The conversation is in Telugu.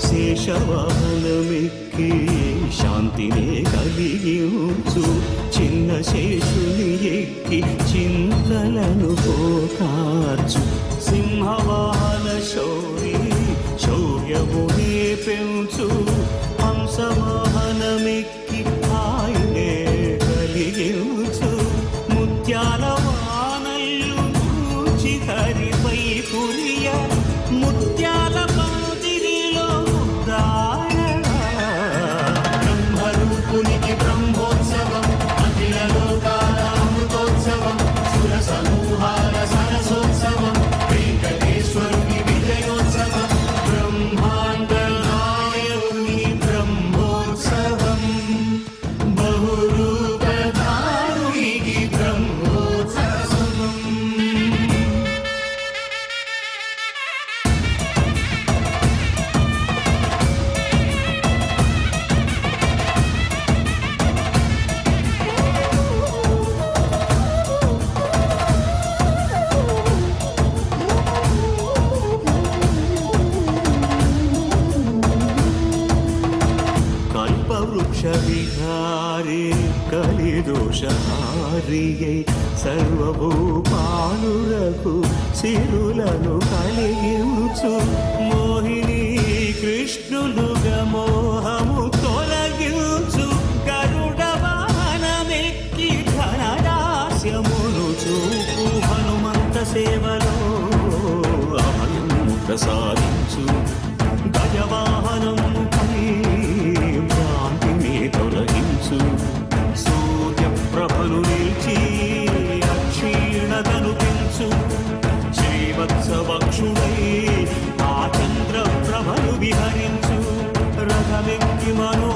శేషవాహనమెక్కి శాంతినే కలిగించు. చిన్న శేషుని ఎక్కి చింతలను పోకార్చు. సింహవాహన శో పెంచు హంసమా కలిదోషహారియై సర్వభూపాలురకు సిరులను కలిగించు. మోహిని కృష్ణులుగా మోహము తొలగించు. గరుడ వాహనమెక్కి ఘనదాస్యమును చూపు. హనుమంత సేవలో అభయం ప్రసాదించు పక్షుడై ఆ చంద్రప్రభను విహరించు రథమెక్కి మనో